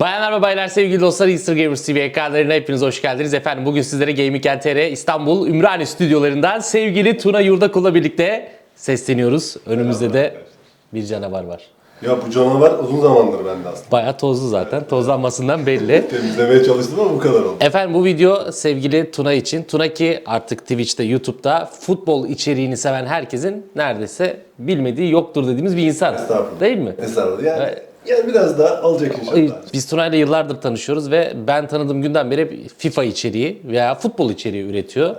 Bayanlar ve baylar sevgili dostlar Easter Gamers TV ekranlarına hepiniz hoş geldiniz. Efendim bugün sizlere Gaming TR İstanbul Ümraniye stüdyolarından sevgili Tuna Yurdakul'la birlikte sesleniyoruz. Önümüzde de bir canavar var. Ya bu canavar uzun zamandır bende aslında. Bayağı tozlu zaten. Tozlanmasından belli. Temizlemeye çalıştım ama bu kadar oldu. Efendim bu video sevgili Tuna için. Tuna ki artık Twitch'te, YouTube'da futbol içeriğini seven herkesin neredeyse bilmediği yoktur dediğimiz bir insan. Estağfurullah. Değil mi? Estağfurullah. Yani, Evet. Yani biraz daha alacak inşallah. Biz Tuna'yla yıllardır tanışıyoruz ve ben tanıdığım günden beri FIFA içeriği veya futbol içeriği üretiyor.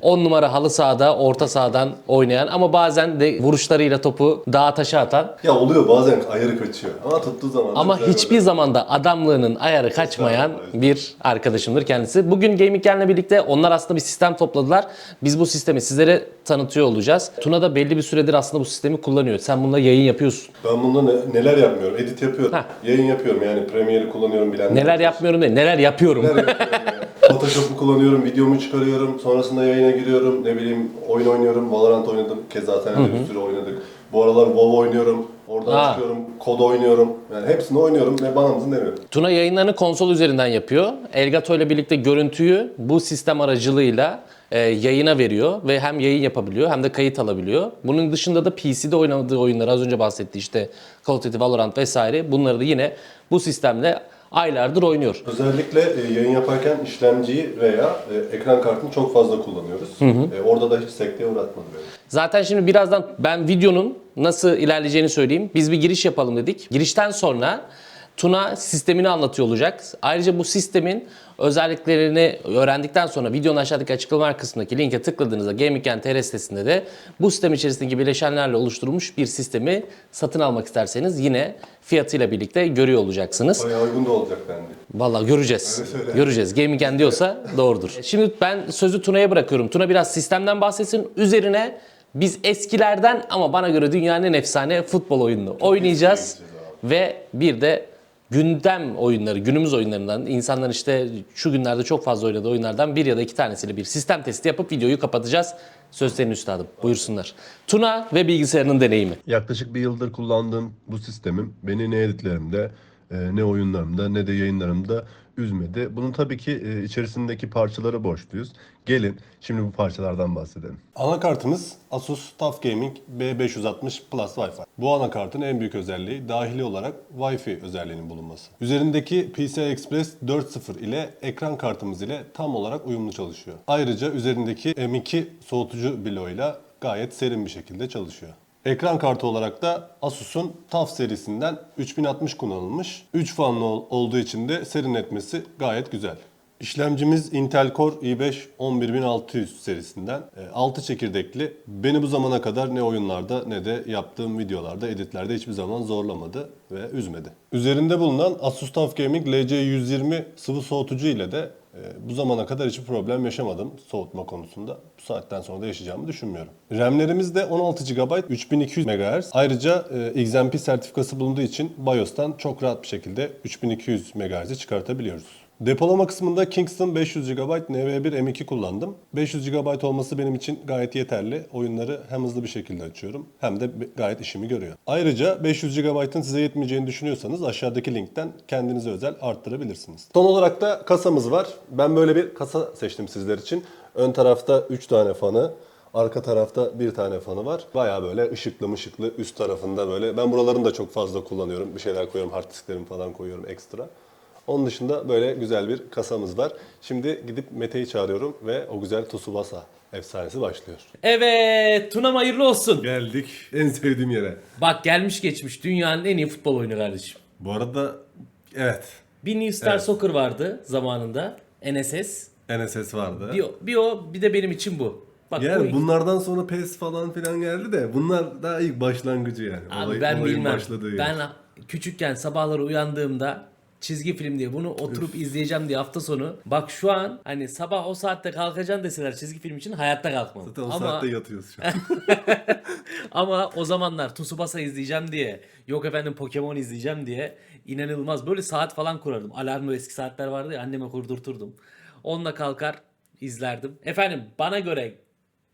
10 numara halı sahada, orta sahadan oynayan ama bazen de vuruşlarıyla topu dağa taşa atan Ya oluyor bazen ayarı kaçıyor ama tuttuğu zaman ama hiçbir böyle. zaman da adamlığının ayarı kaçmayan bir arkadaşımdır kendisi. Bugün Gaming Gen'le birlikte onlar aslında bir sistem topladılar. Biz bu sistemi sizlere tanıtıyor olacağız. Tuna da belli bir süredir aslında bu sistemi kullanıyor. Sen bununla yayın yapıyorsun. Ben bunda ne- neler yapmıyorum? Edit yapıyorum. Heh. Yayın yapıyorum yani Premiere'i kullanıyorum bilen. Neler yapmıyorum değil, neler yapıyorum. Neler yapıyorum yani. Photoshop'u kullanıyorum, videomu çıkarıyorum, sonrasında yayına giriyorum, ne bileyim oyun oynuyorum, Valorant oynadım, keza senle bir sürü oynadık. Bu aralar WoW oynuyorum, oradan Ha. çıkıyorum, kod oynuyorum. Yani hepsini oynuyorum ve bana mısın demiyorum. Tuna yayınlarını konsol üzerinden yapıyor. Elgato ile birlikte görüntüyü bu sistem aracılığıyla e, yayına veriyor ve hem yayın yapabiliyor hem de kayıt alabiliyor. Bunun dışında da PC'de oynadığı oyunları az önce bahsetti işte Call of Duty, Valorant vesaire bunları da yine bu sistemle aylardır oynuyor. Özellikle e, yayın yaparken işlemciyi veya e, ekran kartını çok fazla kullanıyoruz. E, orada da hiç sekteye uğratmadı beni. Zaten şimdi birazdan ben videonun nasıl ilerleyeceğini söyleyeyim. Biz bir giriş yapalım dedik. Girişten sonra Tuna sistemini anlatıyor olacak. Ayrıca bu sistemin özelliklerini öğrendikten sonra videonun aşağıdaki açıklamalar kısmındaki linke tıkladığınızda Gaming.tr sitesinde de bu sistem içerisindeki bileşenlerle oluşturulmuş bir sistemi satın almak isterseniz yine fiyatıyla birlikte görüyor olacaksınız. Bayağı uygun da olacak bende. Vallahi göreceğiz. Göreceğiz. Gaming diyorsa doğrudur. Şimdi ben sözü Tuna'ya bırakıyorum. Tuna biraz sistemden bahsetsin. Üzerine biz eskilerden ama bana göre dünyanın en efsane futbol oyununu oynayacağız. gideceğiz Ve bir de gündem oyunları, günümüz oyunlarından insanlar işte şu günlerde çok fazla oynadığı oyunlardan bir ya da iki tanesiyle bir sistem testi yapıp videoyu kapatacağız. Söz senin üstadım. Buyursunlar. Tuna ve bilgisayarının deneyimi. Yaklaşık bir yıldır kullandığım bu sistemim beni ne editlerimde, e, ne oyunlarımda, ne de yayınlarımda üzmedi. Bunun tabii ki e, içerisindeki parçalara borçluyuz. Gelin şimdi bu parçalardan bahsedelim. Anakartımız Asus TUF Gaming B560 Plus Wi-Fi. Bu anakartın en büyük özelliği dahili olarak Wi-Fi özelliğinin bulunması. Üzerindeki PCI Express 4.0 ile ekran kartımız ile tam olarak uyumlu çalışıyor. Ayrıca üzerindeki M2 soğutucu bloğuyla gayet serin bir şekilde çalışıyor. Ekran kartı olarak da Asus'un TUF serisinden 3060 kullanılmış. 3 fanlı ol- olduğu için de serinletmesi gayet güzel. İşlemcimiz Intel Core i5 11600 serisinden 6 çekirdekli. Beni bu zamana kadar ne oyunlarda ne de yaptığım videolarda, editlerde hiçbir zaman zorlamadı ve üzmedi. Üzerinde bulunan Asus TUF Gaming LC120 sıvı soğutucu ile de e, bu zamana kadar hiçbir problem yaşamadım soğutma konusunda. Bu saatten sonra da yaşayacağımı düşünmüyorum. RAM'lerimiz de 16 GB 3200 MHz. Ayrıca e, XMP sertifikası bulunduğu için BIOS'tan çok rahat bir şekilde 3200 MHz'i çıkartabiliyoruz. Depolama kısmında Kingston 500 GB NVMe M2 kullandım. 500 GB olması benim için gayet yeterli. Oyunları hem hızlı bir şekilde açıyorum hem de gayet işimi görüyor. Ayrıca 500 GB'ın size yetmeyeceğini düşünüyorsanız aşağıdaki linkten kendinize özel arttırabilirsiniz. Son olarak da kasamız var. Ben böyle bir kasa seçtim sizler için. Ön tarafta 3 tane fanı, Arka tarafta bir tane fanı var. Baya böyle ışıklı mışıklı üst tarafında böyle. Ben buralarını da çok fazla kullanıyorum. Bir şeyler koyuyorum, hard disklerimi falan koyuyorum ekstra. Onun dışında böyle güzel bir kasamız var. Şimdi gidip Mete'yi çağırıyorum ve o güzel Tsubasa efsanesi başlıyor. Evet, Tuna'm hayırlı olsun. Geldik en sevdiğim yere. Bak gelmiş geçmiş dünyanın en iyi futbol oyunu kardeşim. Bu arada evet Bir New Star Evet. Soccer vardı zamanında. NSS. NSS vardı. Bir, o- bir o bir de benim için bu. Bak bu Yani bunlardan sonra PES falan filan geldi de bunlar daha ilk başlangıcı yani. Abi Olay- ben olayın bilmem. başladığı yer. Ben küçükken sabahları uyandığımda çizgi film diye bunu oturup izleyeceğim diye hafta sonu. Bak şu an hani sabah o saatte kalkacaksın deseler çizgi film için hayatta kalkmam. Zaten o Ama saatte yatıyoruz şu an. ama o zamanlar Tsubasa izleyeceğim diye yok efendim Pokemon izleyeceğim diye inanılmaz böyle saat falan kurardım. Alarmlı eski saatler vardı ya anneme kurdurturdum. Onunla kalkar izlerdim. Efendim bana göre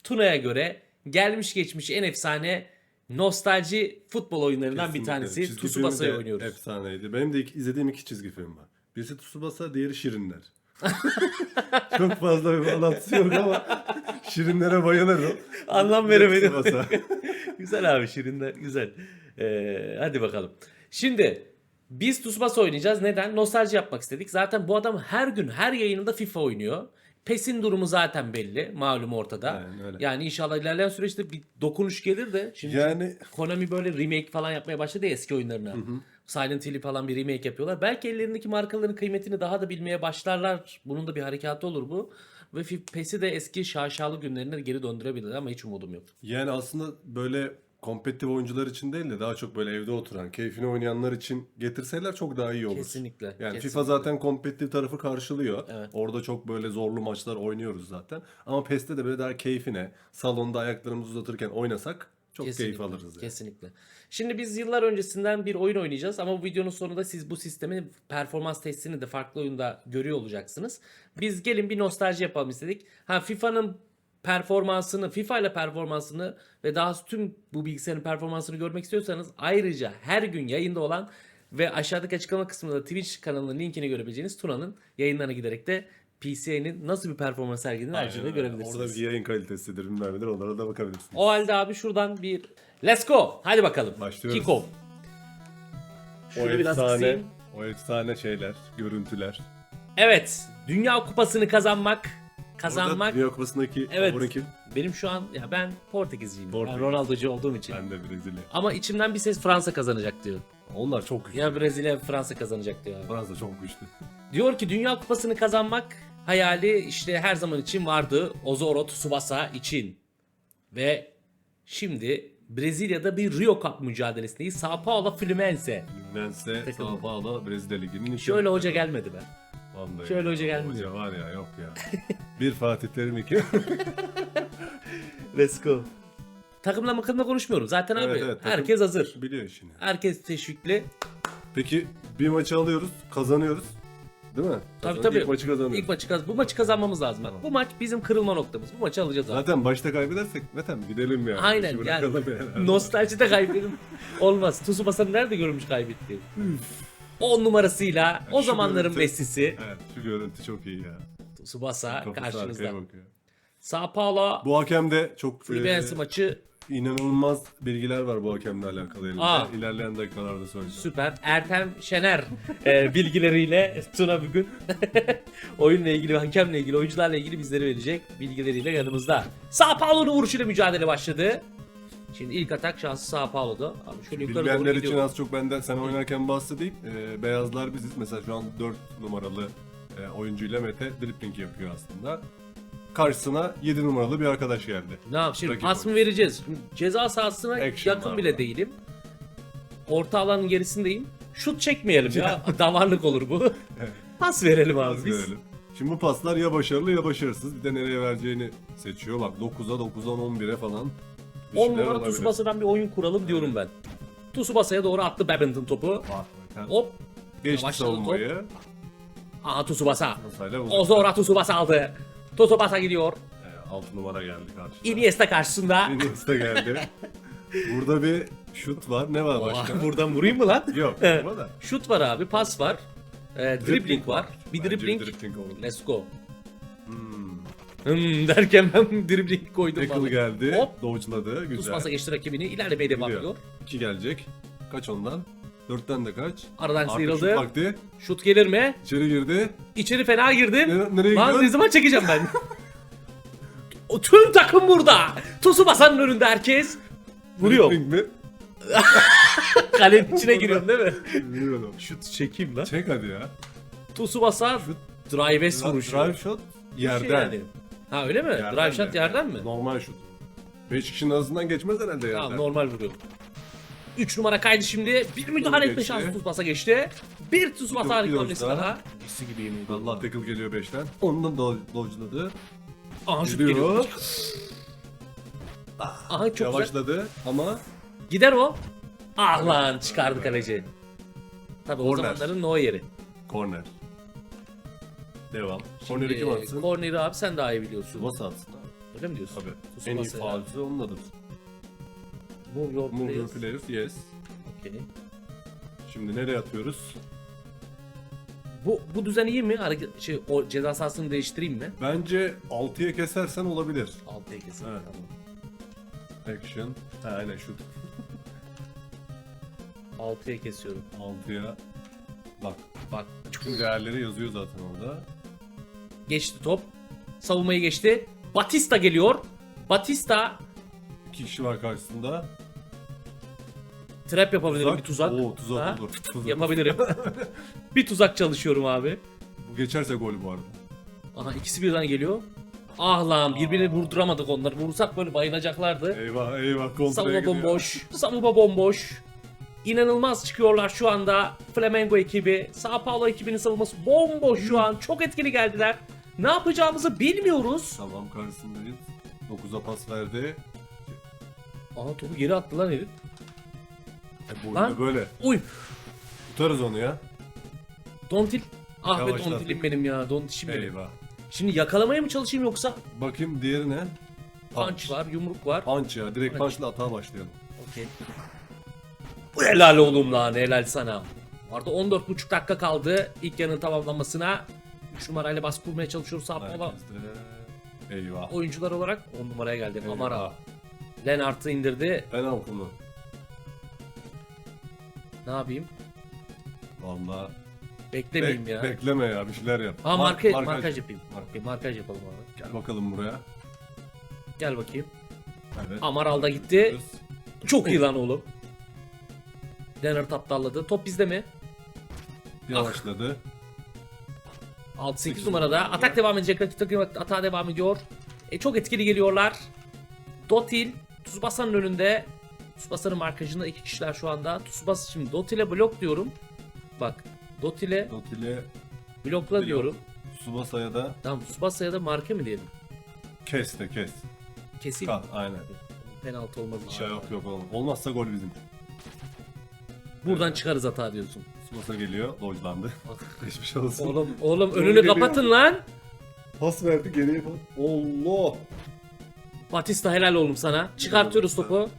Tuna'ya göre gelmiş geçmiş en efsane nostalji futbol oyunlarından bir Kesinlikle. tanesi Çizgi Tsubasa'yı filmi de oynuyoruz. Efsaneydi. Benim de iki- izlediğim iki çizgi film var. Birisi Tsubasa, diğeri Şirinler. Çok fazla bir bağlantısı yok ama Şirinlere bayılırım. Anlam veremedim. Tsubasa. güzel abi şirinler güzel. Ee, hadi bakalım. Şimdi biz Tsubasa oynayacağız. Neden? Nostalji yapmak istedik. Zaten bu adam her gün her yayınında FIFA oynuyor. PES'in durumu zaten belli. Malum ortada. Aynen öyle. Yani inşallah ilerleyen süreçte bir dokunuş gelir de. Şimdi Yani Konami böyle remake falan yapmaya başladı ya eski oyunlarına. Silent Hill'i falan bir remake yapıyorlar. Belki ellerindeki markaların kıymetini daha da bilmeye başlarlar. Bunun da bir harekatı olur bu. Ve PES'i de eski şaşalı günlerine geri döndürebilirler ama hiç umudum yok. yani aslında böyle kompetitif oyuncular için değil de daha çok böyle evde oturan, keyfini oynayanlar için getirseler çok daha iyi olur. Kesinlikle. Yani kesinlikle. FIFA zaten kompetitif tarafı karşılıyor. Evet. Orada çok böyle zorlu maçlar oynuyoruz zaten. Ama PES'te de böyle daha keyfine, salonda ayaklarımızı uzatırken oynasak çok keyif Kesinlikle, alırız yani. Kesinlikle. Şimdi biz yıllar öncesinden bir oyun oynayacağız ama bu videonun sonunda siz bu sistemin performans testini de farklı oyunda görüyor olacaksınız. Biz gelin bir nostalji yapalım istedik. Ha FIFA'nın performansını, FIFA ile performansını ve daha tüm bu bilgisayarın performansını görmek istiyorsanız ayrıca her gün yayında olan ve aşağıdaki açıklama kısmında Twitch kanalının linkini görebileceğiniz Tuna'nın yayınlarına giderek de PC'nin nasıl bir performans sergilediğini ayrıca da görebilirsiniz. Orada bir yayın kalitesidir bilmem nedir onlara da bakabilirsiniz. O halde abi şuradan bir let's go. Hadi bakalım. Başlıyoruz. Kick off. o Şunu biraz efsane, kısayım. o efsane şeyler, görüntüler. Evet. Dünya Kupası'nı kazanmak. Kazanmak. Orada Dünya Kupası'ndaki Evet. favori kim? Benim şu an ya ben Portekizciyim. Portekiz. Ronaldo'cu olduğum için. Ben de Brezilya. Ama içimden bir ses Fransa kazanacak diyor. Onlar çok güçlü. Ya Brezilya ya Fransa kazanacak diyor. abi. Fransa çok güçlü. Diyor ki Dünya Kupası'nı kazanmak hayali işte her zaman için vardı. Ozoro Tsubasa için. Ve şimdi Brezilya'da bir Rio Cup mücadelesindeyiz. Sao Paulo Fluminense. Fluminense. Sao Paulo, Brezilya Ligi'nin Şöyle hoca gelmedi be. Vallahi. şöyle hoca gelmiyor. Hoca var ya yok ya. bir Fatih Terim iki. Let's go. Takımla makımla konuşmuyorum. Zaten abi Evet, evet, takım- herkes hazır. Biliyor işini. Herkes teşvikli. Peki bir maçı alıyoruz, kazanıyoruz. Değil mi? Tabii Kazan- tabii. İlk maçı kazanıyoruz. İlk maçı kaz bu maçı kazanmamız lazım. Bak, Bu maç bizim kırılma noktamız. Bu maçı alacağız abi. Zaten başta kaybedersek zaten gidelim yani. Aynen İşi yani. bırakalım yani. Nostaljide kaybedelim. Olmaz. Tsubasa'nı nerede görmüş kaybetti? 10 numarasıyla o Şu zamanların görüntü- Messi'si Evet şu görüntü çok iyi ya. Tsubasa Kafası karşınızda. Sao Paulo Bu hakem de çok e, maçı inanılmaz bilgiler var bu hakemle alakalı elimde. Aa. İlerleyen dakikalarda söyleyeceğim. süper. Ertem Şener e, bilgileriyle Tuna bugün oyunla ilgili, hakemle ilgili, oyuncularla ilgili bizleri verecek bilgileriyle yanımızda. Sao Paulo'nun vuruşuyla mücadele başladı. Şimdi ilk atak şansı Sao Paulo'da. Abi şöyle yukarı doğru Bilmeyenler için gidiyor. az çok benden sen oynarken bahsedeyim. Ee, beyazlar biziz. Mesela şu an 4 numaralı e, oyuncuyla Mete dribbling yapıyor aslında. Karşısına 7 numaralı bir arkadaş geldi. Ne yap şimdi Rakip pas mı oyuncu. vereceğiz? Şimdi Ceza sahasına Action yakın var bile burada. değilim. Orta alanın gerisindeyim. Şut çekmeyelim ya. Damarlık olur bu. Pas verelim abi biz. görelim. Şimdi bu paslar ya başarılı ya başarısız. Bir de nereye vereceğini seçiyor. Bak 9'a 9'dan 11'e falan. Bir 10 şeyler numara olabilir. Tsubasa'dan bir oyun kuralım diyorum ben. Tsubasa'ya doğru attı badminton topu. Bak, zaten Hop. Geçti Yavaşladı savunmayı. Aha Tsubasa. Masayla uzak. Ozora Tsubasa aldı. Tsubasa gidiyor. 6 numara geldi karşıya. Iniesta karşısında. Iniesta geldi. Burada bir şut var. Ne var başka? Buradan vurayım mı lan? Yok. Şut var abi, pas var. Ee, dribbling var. Bir dribbling. Let's go. Hmm derken ben dribbling koydum. Tackle vallahi. geldi. Hop. Dodge'ladı. Güzel. Tsubasa geçti rakibini. İlerlemeye devam Gidiyor. ediyor. 2 gelecek. Kaç ondan? 4'ten de kaç? Aradan Artık sıyrıldı. şut vakti. Şut gelir mi? İçeri girdi. İçeri fena girdim. Ne- nereye Lan gidiyorsun? ne zaman çekeceğim ben? o tüm takım burada. Tsubasa'nın önünde herkes. Vuruyor. Dribbling mi? Kalenin içine giriyorum değil mi? Bilmiyorum. Şut çekeyim lan. Çek hadi ya. Tsubasa drive vuruşu. Drive shot Şey yerden. Ha öyle mi? Yerden drive shot de. yerden mi? Normal şut. 5 kişinin arasından geçmez herhalde yerden. Tamam normal vuruyor. 3 numara kaydı şimdi. Bir müdahale etme şansı Tsubasa geçti. Bir Tsubasa harika hamlesi daha. Hissi gibi yemin ediyorum. Allah tackle geliyor 5'ten. Ondan do dodge'ladı. Aha şut geliyor. Aha çok güzel. Yavaşladı ama Gider o. Ah lan çıkardı kaleci. Tabii o Corner. zamanların no yeri. corner. Devam. Corner'i kim Ee, atsın? Corner'i abi sen daha iyi biliyorsun. Tsubasa atsın abi. Öyle mi diyorsun? Tabii. Tsubasa En iyi ya. faalcı onunladır. Move your Move your players. players. Yes. Okey. Şimdi nereye atıyoruz? Bu, bu düzen iyi mi? Hareket, şey, o ceza sahasını değiştireyim mi? Bence 6'ya kesersen olabilir. 6'ya kesin. Evet. Tamam. Action. Ha, aynen şut. 6'ya kesiyorum. 6'ya. Bak. Bak Tüm değerleri yazıyor zaten orada. Geçti top. Savunmayı geçti. Batista geliyor. Batista İki kişi var karşısında. trap yapabilirim bir tuzak. Oo tuzak Ha? olur. Tuzak. Yapabilirim. bir tuzak çalışıyorum abi. Bu geçerse gol bu arada. Aha ikisi birden geliyor. Ah lan birbirini vurduramadık onları. Vursak böyle bayılacaklardı. Eyvah eyvah kontraya Savunma gidiyor. bomboş. Savunma bomboş. İnanılmaz çıkıyorlar şu anda. Flamengo ekibi, Sao Paulo ekibinin savunması bomboş şu an. Çok etkili geldiler. Ne yapacağımızı bilmiyoruz. Tamam karşısındayız. 9'a pas verdi. Aa topu geri attı lan herif. E, bu Lan. oyunda böyle. Uy. Tutarız onu ya. Dontil. Ah be. Dontil'im benim ya. Dontil şimdi. Eyvah. Şimdi yakalamaya mı çalışayım yoksa Bakayım diğeri ne? punch var, yumruk var. Punch ya. Direkt Punch. punch'la atağa başlayalım. Okey. Bu helal oğlum lan helal sana. Arada 14,5 dakika kaldı ilk yarının tamamlanmasına. 3 numarayla baskı kurmaya çalışıyoruz de- Eyvah. Oyuncular olarak 10 numaraya geldi. Eyvah. Amara. Lennart'ı indirdi. Penaltı mı? Ne yapayım? Valla. Beklemeyeyim Bek- ya. Bekleme ya bir şeyler yap. Ha Mar- marka, markaj. yapayım. Markaj. Okey, markaj yapalım abi. Gel bakalım buraya. Gel bakayım. Evet. Amaral da gitti. Çok iyi lan oğlum. Lennart aptalladı. Top bizde mi? Yavaşladı. 6-8 numarada. Atak devam edecek. Rakip takım atağa devam ediyor. E, çok etkili geliyorlar. Dotil Tsubasa'nın önünde. Tsubasa'nın markajında iki kişiler şu anda. Tsubasa şimdi Dotil'e blok diyorum. Bak Dotil'e Dotile blokla Blok. diyorum. Subasa'ya da Tamam Tsubasa'ya da marka mı diyelim? kes de kes. Keseyim. Kal aynen. Penaltı olmaz Aa, inşallah. yok yok olmaz. Olmazsa gol bizim. Buradan çıkarız hata diyorsun. Subasa geliyor. Dojlandı. Geçmiş olsun. Oğlum oğlum Doğru önünü geliyor. kapatın lan. Pas verdi geriye. Allah. Batista helal oğlum sana. Çıkartıyoruz topu.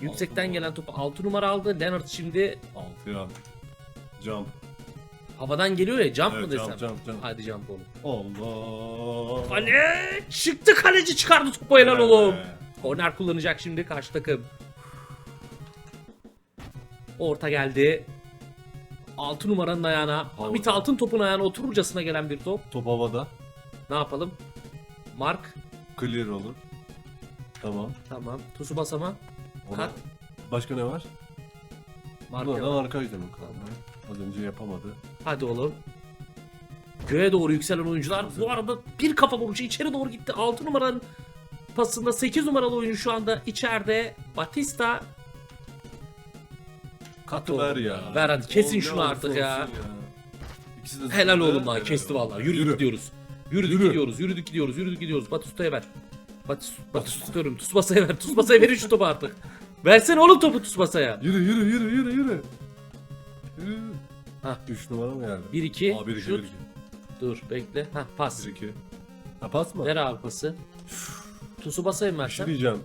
Yüksekten gelen topu 6 numara aldı. Leonard şimdi 6 ya. Jump. havadan geliyor ya jump Evet, mı desem? jump, jump, jump. Hadi jump oğlum. Allah. Kale çıktı kaleci çıkardı topu helal oğlum. Korner kullanacak şimdi karşı takım. Orta geldi. 6 numaranın ayağına, Hamit Altın topun ayağına otururcasına gelen bir top. Top havada. Ne yapalım? Mark. Clear olur. Tamam. Tamam. Tusu basama. Ona- Kat. Başka ne var? Mark. Buradan yap. arkaydı mı kaldı? Az önce yapamadı. Hadi oğlum. Göğe doğru yükselen oyuncular. Bu arada bir kafa vuruşu içeri doğru gitti. 6 numaranın pasında 8 numaralı oyuncu şu anda içeride. Batista. Kat oğlum ver ya. Ver hadi kesin şunu artık ya. İkisi de Helal oğlum lan kesti vallahi. Yürüdük Yürü. gidiyoruz. Yürüdük Yürü. gidiyoruz. Yürüdük gidiyoruz. Yürüdük gidiyoruz. Batista'ya ver. Batis Batista tutuyorum. Tsubasa'ya ver. Tsubasa'ya verin şu topu artık. Versene oğlum topu Tsubasa'ya. Yürü yürü yürü yürü yürü. Yürü. Hah. 3 numara mı geldi? 1 2 Aa, bir iki, şut. bir iki. Dur bekle. Ha pas. 1 2. Ha pas mı? Ver abi pası. Tsubasa'ya mı Bir şey versen? diyeceğim.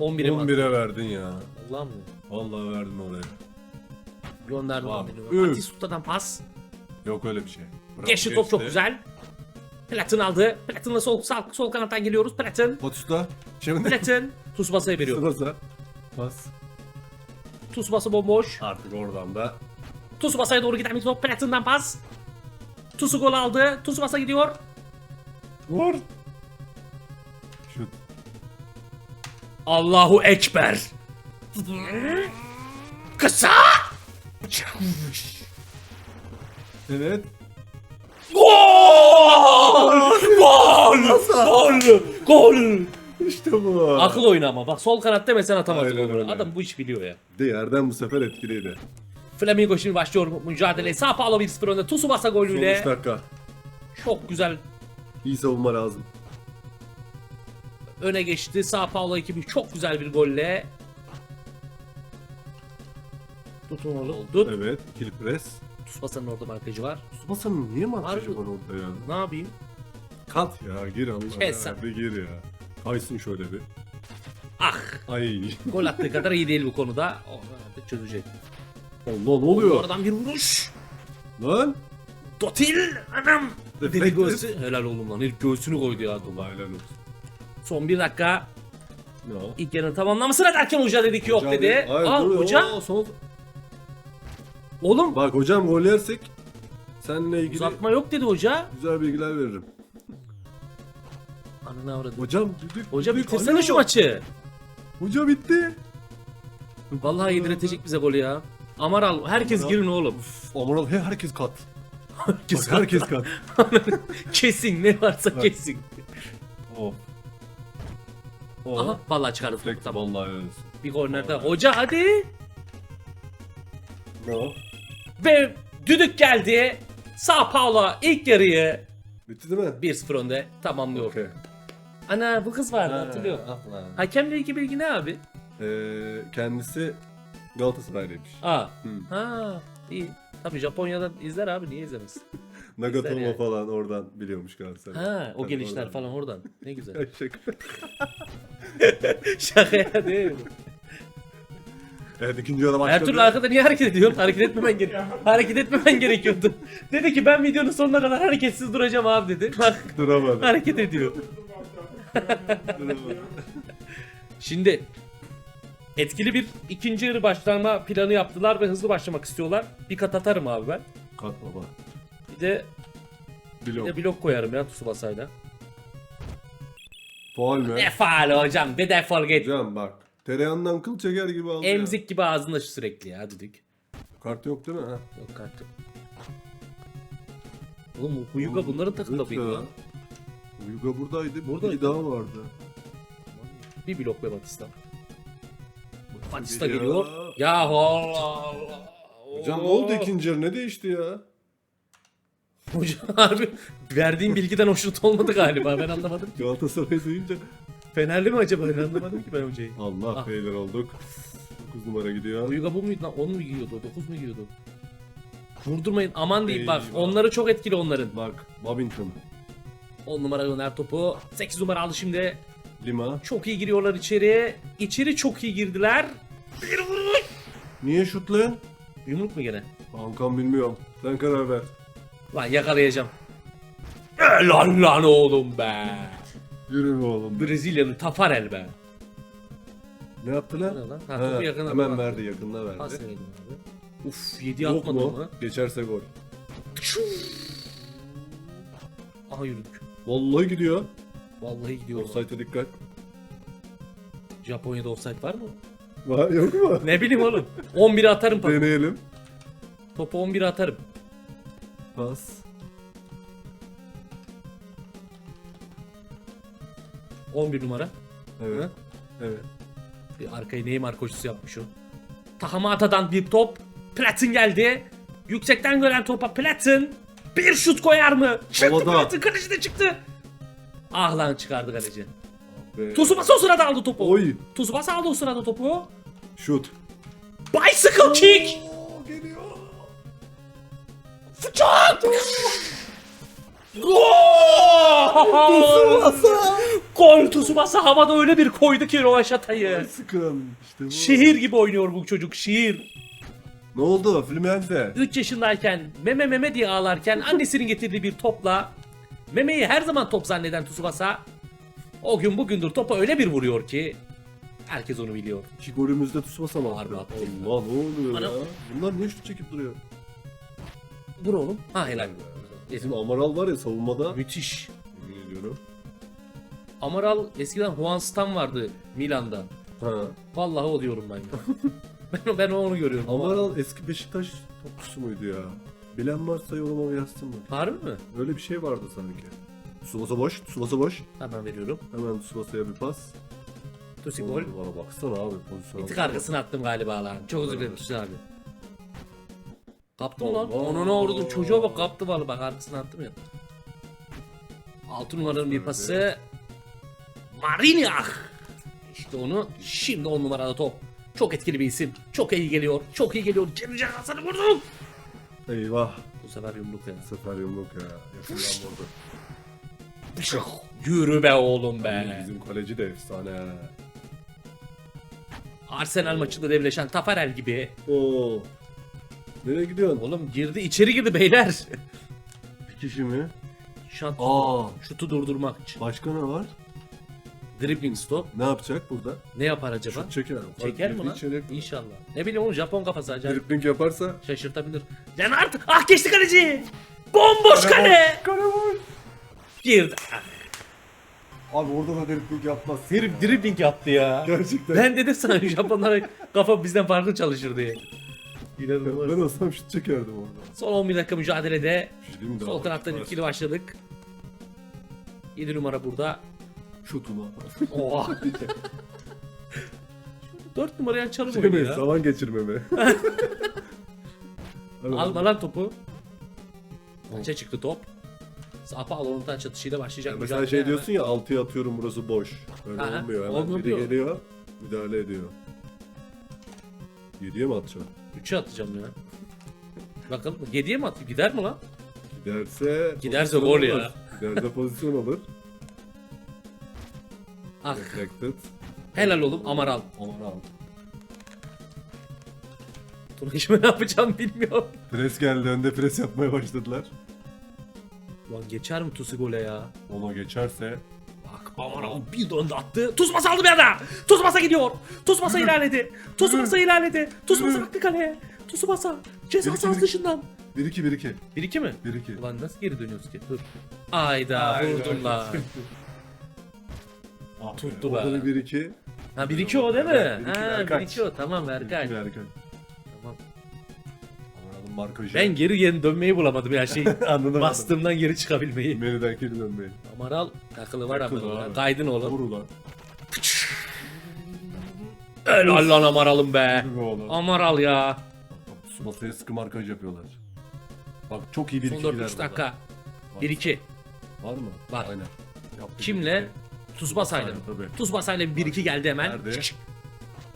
11'e mi? 11'e verdin ya. Allah'ım mı? Vallahi verdin oraya. Gönderdim Abi, üf. Batista'dan pas. Yok öyle bir şey. Bravo, Geçti top çok güzel. Platin aldı. Platin'la sol, sağ, sol kanattan geliyoruz. Platin. Batista. Şimdi Platin. Tsubasa'ya veriyor. Sırası. Pas. Tsubasa bomboş. Artık oradan da. Tsubasa'ya doğru giden bir top. Platin'den pas. Tusu gol aldı. Tsubasa gidiyor. Vur. Şut. Allahu Ekber. Kısa. Evet. Gol! Gol! Gol! Gol! İşte bu. Akıl oyunu ama bak sol kanat demesen Aynen öyle. Adam bu iş biliyor ya. De yerden bu sefer etkiliydi. Flamingo şimdi başlıyor mücadeleye. Sao Paulo 1-0 önde. Tsubasa Son golüyle 3 dakika. çok güzel İyi savunma lazım. öne geçti. Sao Paulo ekibi çok güzel bir golle. Tutun. Tut. Evet. Kill press. Tsubasa'nın orada markacı var. Tsubasa'nın niye Harbi. markajı var orada ya? Ne yapayım? Kat ya gir Allah Kes ya. Bir gir ya. Kaysın şöyle bir. Ah Ay. gol attığı kadar iyi değil bu konuda. Onu artık çözecek. Allah ne oluyor? Oradan bir vuruş. Lan. Dotil anam. Deli Defektif. göğsü. Helal oğlum lan. İlk göğsünü koydu ya. Allah helal olsun. Son bir dakika. Ne o? İlk yarının tamamlamasına derken hoca dedi ki yok dedi. Hayır, Aa, dur. hoca. Oo, son- Oğlum Bak hocam gol yersek seninle ilgili uzatma yok dedi hoca. güzel bilgiler veririm. Ananı avradı. Hocam düdük. Hoca düdük, bitirsene alo. şu maçı. Hoca bitti. Vallahi yediretecek bize golü ya. Amaral herkes Amaral. girin oğlum. Amaral he herkes kat. Herkes Bak, herkes kat. kesin ne varsa Bak. kesin. Oh. Oh. Aha vallahi çıkardı. Tamam. Vallahi öyle. Bir kornerde. Hoca hadi. Ne o? Ve düdük geldi. Sao Paulo ilk yarıyı Bitti değil mi? 1-0 önde tamamlıyor. Okey. Ana bu kız vardı hatırlıyorum. Ah lan. Hakemle ilgili bilgi ne abi? Ee, kendisi Galatasaraylıymış. Aa. Hı. Ha iyi. Tabii Japonya'dan izler abi niye izlemesin? Nagatomo yani. falan oradan biliyormuş Galatasaray. Ha o Tabii gelişler oradan. falan oradan. Ne güzel. Şaka. Şaka ya değil mi? Evet ikinci yarı başladı. Her türlü arkada niye hareket ediyorsun? Hareket etmemen gerek. hareket etmemen gerekiyordu. Dedi ki ben videonun sonuna kadar hareketsiz duracağım abi dedi. Bak Duramadı. hareket ediyor. Duramadı. Şimdi etkili bir ikinci yarı başlama planı yaptılar ve hızlı başlamak istiyorlar. Bir kat atarım abi ben. Kat baba. Bir de, bir Blok. de blok koyarım ya Tsubasa'yla. Faul mü? Ne faali hocam bir defol git. Hocam bak. Tereyağından kıl çeker gibi aldı. Emzik gibi ağzında sürekli ya düdük. Kart yok değil mi? Ha? Yok kartı. Oğlum bu Huyuga bunların takımda mıydı lan? Uyga buradaydı. Buradaydı. Bir daha vardı. Bir blok be Batista. Batista geliyor. Ya. Hocam ne oldu ikinci yarı? Ne değişti ya? Hocam harbi verdiğim bilgiden hoşnut olmadı galiba ben anlamadım. Galatasaray duyunca Fenerli mi acaba ben anlamadım ki ben hocayı. Allah Ah. beyler olduk. 9 numara gidiyor. Uyuga bu muydu lan? 10 mu giyiyordu? 9 mu giyiyordu? Vurdurmayın aman diyeyim bak. Eyvah. Onları çok etkili onların. Bak Babington, 10 numara gönder topu. 8 numara aldı şimdi. Lima. Çok iyi giriyorlar içeri. İçeri çok iyi girdiler. Bir vuruş. Niye şutluyorsun? Yumruk mu gene? Kankam bilmiyorum. Sen karar ver. Lan yakalayacağım. Lan lan oğlum be. Yürü be oğlum. Brezilyalı Tafarel be. Ne yaptı lan? Ne lan? Ha, topu yakına hemen doğru verdi attı. yakınına Pas verdi. verelim abi. Uf 7 Yok atmadı mu? mı? Geçerse gol. Aha yürüdük. Vallahi gidiyor. Vallahi gidiyor. Offside'e dikkat. Japonya'da offside var mı? Var yok mu? Ne bileyim oğlum. 11'e atarım topu. Deneyelim. Topu 11'e atarım. Pas. 11 numara. Evet. Hı? Evet. Bir arkayı Neymar koşusu yapmış o. Tahamata'dan bir top. Platin geldi. Yüksekten gören topa Platin. Bir şut koyar mı? Çıktı Havada. Platin kaleci de çıktı. Ah lan çıkardı kaleci. Ve... Tsubasa o sırada aldı topu. Oy. Tsubasa aldı o sırada topu. Şut. Bicycle kick. Geliyor. Fıçak. Gol! Gol Tsubasa havada öyle bir koydu ki Rovaşata'yı. Sıkın. İşte bu. Şehir gibi oynuyor bu çocuk şiir. Ne oldu? Fluminense. 3 yaşındayken meme meme diye ağlarken annesinin getirdiği bir topla memeyi her zaman top zanneden Tsubasa o gün bugündür topa öyle bir vuruyor ki herkes onu biliyor. İki golümüzde Tsubasa mı Harbi attı? Allah ne oluyor Bana- ya? Bunlar niye şut çekip duruyor? Vur oğlum. Ha helal. Bizim Amaral var ya savunmada. Müthiş. Yemin ediyorum. Amaral eskiden Juan Stam vardı Milan'da. Ha. Vallahi o diyorum ben ya. ben, ben onu görüyorum. Amaral eski Beşiktaş topçusu muydu ya? Bilen varsa yoruma yazsın mı? Harbi mi? Öyle bir şey vardı sanki. Tsubasa boş, Tsubasa boş. Hemen veriyorum. Hemen Tsubasa'ya bir pas. Oğlum, gol. Bana baksana abi pozisyona. Bir tık arkasına attım galiba lan. Çok özür dilerim Tusi abi. Kaptım lan. Onu ne vurdum. Çocuğa bak kaptı vallahi bak arkasına attım ya. 6 numaranın bir pası. Mariniak. İşte onu şimdi 10 numarada top. Çok etkili bir isim. Çok iyi geliyor. Çok iyi geliyor. Cemil Hasan'ı vurdum. Eyvah. Bu sefer yumruk ya. Bu sefer yumruk ya. Yakından vurdu. Yürü be oğlum be. Bizim kaleci de efsane. Arsenal maçında devleşen Tafarel gibi. Oo. Nereye gidiyorsun? Oğlum girdi içeri girdi beyler. Bir kişi mi? Şat, Aa. şutu durdurmak için. Başka ne var? Dribbling stop. Ne yapacak burada? Ne yapar acaba? Şut çeker. Çeker mi Girdi lan? içeri. İnşallah. Ne bileyim oğlum Japon kafası acayip. Dribbling yaparsa Şaşırtabilir. Lennart! Ah geçti kaleci! Bomboş kale! Kale var. Girdi. Abi orada da dribbling yapmaz. Herif dribbling yaptı ya. Gerçekten. Ben dedim sana Japonlara kafa bizden farklı çalışır diye. İnanılmaz. Ben olsam şut çekerdim orada. Son 11 dakika mücadelede şey sol var. ikili başladık. 7 numara burada. Şutuna. Oha. 4 numaraya çalım Şey mi? oynuyor ya. Zaman geçirmeme. Alma lan topu. Maça çıktı top. Sapa Alon'dan çatışıyla başlayacak. Mesela mücadele şey diyorsun ya 6'ya atıyorum burası boş. Öyle Aha, olmuyor. Hemen olmuyor. biri geliyor müdahale ediyor. 7'ye mi atacaksın? 3'e atacağım ya. Bakalım 7'ye mi atıyor? Gider mi lan? Giderse Giderse gol olur. ya. Giderse pozisyon olur. Ah Deflected. helal oğlum Amaral. Amaral. Tuna kime ne yapacağım bilmiyorum. Pres geldi. Önde pres yapmaya başladılar. Lan geçer mi Tusi gole ya? Ona geçerse Bak Amaral bir döndü attı. Tuzmasa aldı bir anda. Tuzmasa gidiyor. Tuzmasa ilerledi. Tuzmasa ilerledi. Tuzmasa attı kaleye. Tuzmasa ceza sahası dışından. 1-2 1-2. 1-2 mi? 1-2. Ulan nasıl geri dönüyoruz ki? Dur. Ayda vurdum lan. Tuttu Orada be. bir 1-2. Ha 1-2 o değil mi? 1-2 Ha Erkaç. 1-2 o tamam Erkay. 1-2 Erkan. Amaral'ın markajı. Ben geri geri dönmeyi bulamadım ya şey. anladım. Bastığımdan geri çıkabilmeyi. Menüden geri dönmeyi. Amaral takılı var Takılı ama. abi. Kaydın oğlum. Vur ulan. Helal lan Amaral'ım be. Oğlum. Amaral ya. Su masaya sıkı markaj yapıyorlar. Bak çok iyi bir Son iki 4 gider 3 dakika. 1-2. Var mı? Var. Aynen. Yaptı Kimle? bir Tuzbasayla. Aynen, tabii. Tuzbasayla 1-2 geldi hemen. Nerede? Şşş. iki.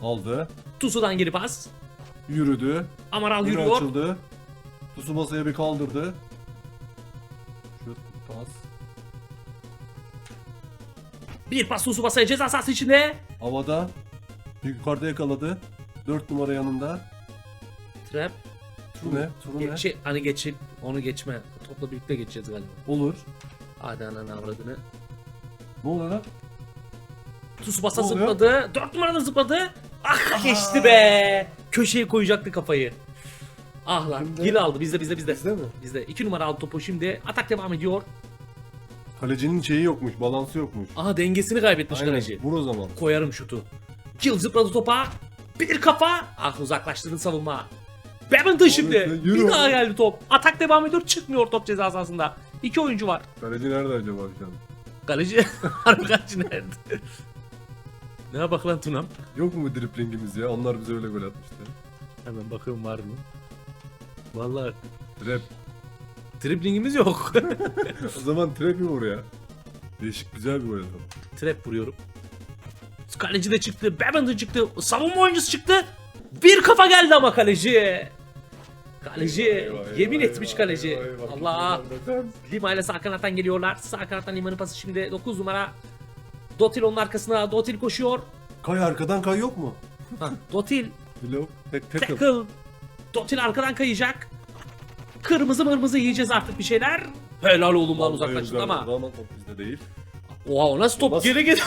Aldı. Tusu'dan geri pas. Yürüdü. Amaral Yürü yürüyor. açıldı. Tusu masaya bir kaldırdı. Şut pas. Bir pas Tsubasa'ya ceza sahası içinde. Havada. Yukarıda yakaladı. 4 numara yanında. Trap. Turu ne? Turu ne? Ge- şey, hani geçip onu geçme. Topla birlikte geçeceğiz galiba. Olur. Hadi ananı avradını. Ne oluyor lan? Tsubasa Ne oluyor? zıpladı. 4 numara da zıpladı. Ah geçti be. Köşeye koyacaktı kafayı. Ah lan. Kimde? Gil aldı. Bizde bizde bizde. Bizde mi? Bizde. 2 numara aldı topu şimdi. Atak devam ediyor. Kalecinin şeyi yokmuş, balansı yokmuş. Aha dengesini kaybetmiş kaleci. Vur o zaman. Koyarım şutu. Gil zıpladı topa. Bir kafa. Ah uzaklaştırdı savunma. Badminton şimdi. yürü Bir daha geldi top. Atak devam ediyor. Çıkmıyor top ceza sahasında. İki oyuncu var. Kaleci nerede acaba şu an? Kaleci. Harbi kaleci nerede? ne bak lan Tunam? Yok mu driplingimiz ya? Onlar bize öyle gol atmıştı. Hemen bakıyorum var mı? Vallahi Trap. driblingimiz yok. o zaman trap'i vur ya. Değişik güzel bir atalım. Trap vuruyorum. Kaleci de çıktı. Badminton çıktı. Savunma oyuncusu çıktı. Bir kafa geldi ama kaleci. Kaleci. Eyvah, yemin eyvah, etmiş eyvah, kaleci. eyvah, eyvah. Allah. Lima ile sağ kanattan geliyorlar. Sağ kanattan Lima'nın pası şimdi 9 numara. Dotil onun arkasına. Dotil koşuyor. Kay arkadan kay yok mu? Dotil Blok. Tek tek tackle. Dotil arkadan kayacak. Kırmızı mırmızı yiyeceğiz artık bir şeyler. Helal oğlum lan uzaklaştı ama. Ama top bizde değil. Oha o nasıl top Nasıl- geri geri.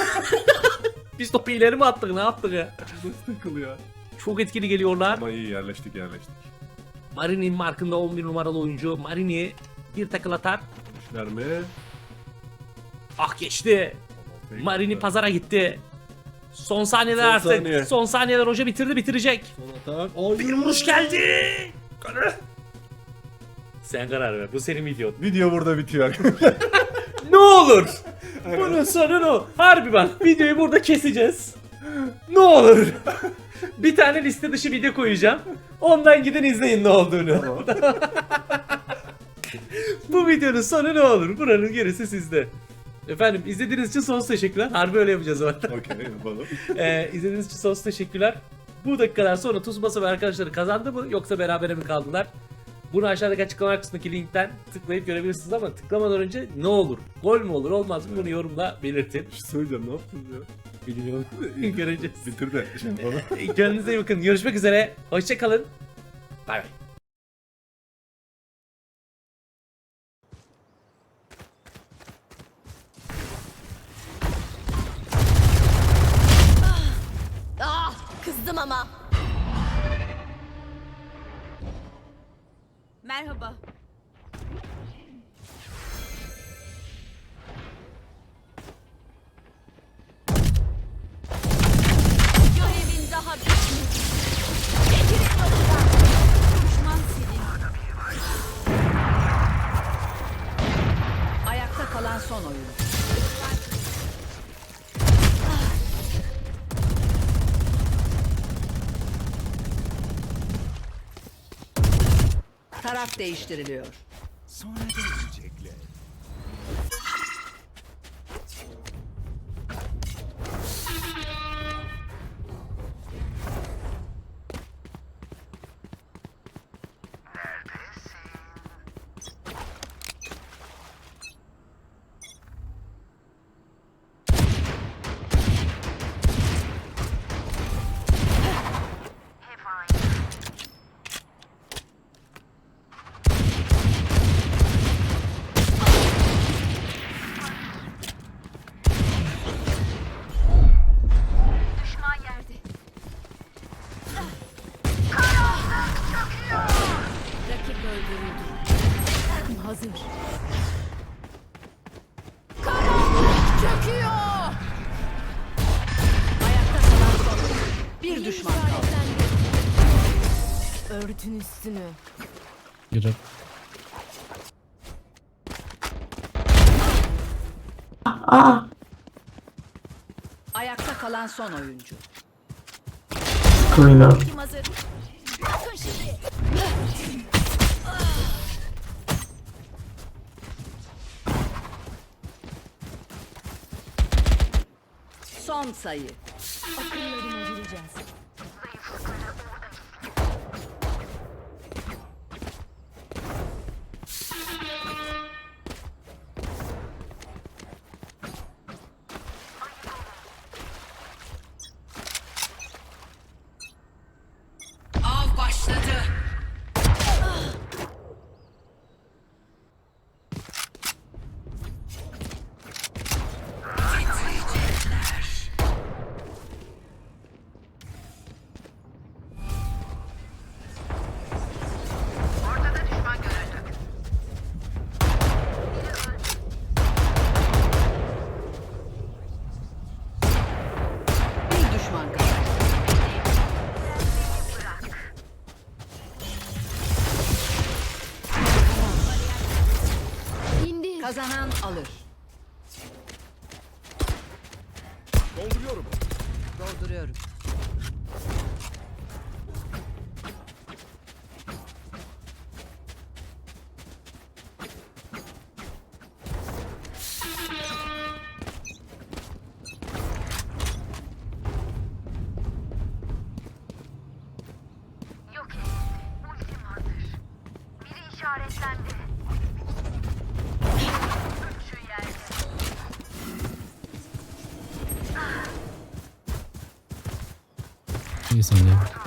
Biz topu ileri mi attık ne yaptık ya? Nasıl takıl ya? Çok etkili geliyorlar. Ama iyi yerleştik yerleştik. Marini'nin markında 11 numaralı oyuncu. Marini bir takıl atar. İşler mi? Ah geçti. Marini pazara gitti. Son saniyeler Son artık. saniye. Son saniyeler hoca bitirdi bitirecek. Son atak. Ay. Bir vuruş geldi. Sen karar ver. Bu senin videon. Video burada bitiyor. Ne olur. Bunun sonu ne? Harbi bak videoyu burada keseceğiz. Ne olur. bir tane liste dışı video koyacağım. Ondan gidin izleyin ne olduğunu. Bu videonun sonu ne olur? Buranın gerisi sizde. Efendim izlediğiniz için sonsuz teşekkürler. Harbi öyle yapacağız o arada. Okey yapalım. Ee, izlediğiniz için sonsuz teşekkürler. Bu dakikadan sonra Tsubasa ve arkadaşları kazandı mı yoksa berabere mi kaldılar? Bunu aşağıdaki açıklama kısmındaki linkten tıklayıp görebilirsiniz ama tıklamadan önce ne olur? Gol mü olur olmaz mı bunu yorumla belirtin. Bir şey söyleyeceğim ne yaptın ya? Biliyorum. Göreceğiz. Bitir de. Kendinize iyi bakın. Görüşmek üzere. Hoşçakalın. Bay bay. Ah kızdım ama. Merhaba. Değiştiriliyor. Düşman Üstünü. Yürü. Ayakta kalan son oyuncu. Kim hazır? Bakın şimdi. Son sayı. Akıllarına Kazanan alır. Dolduruyorum. Dolduruyorum. İyi saniye.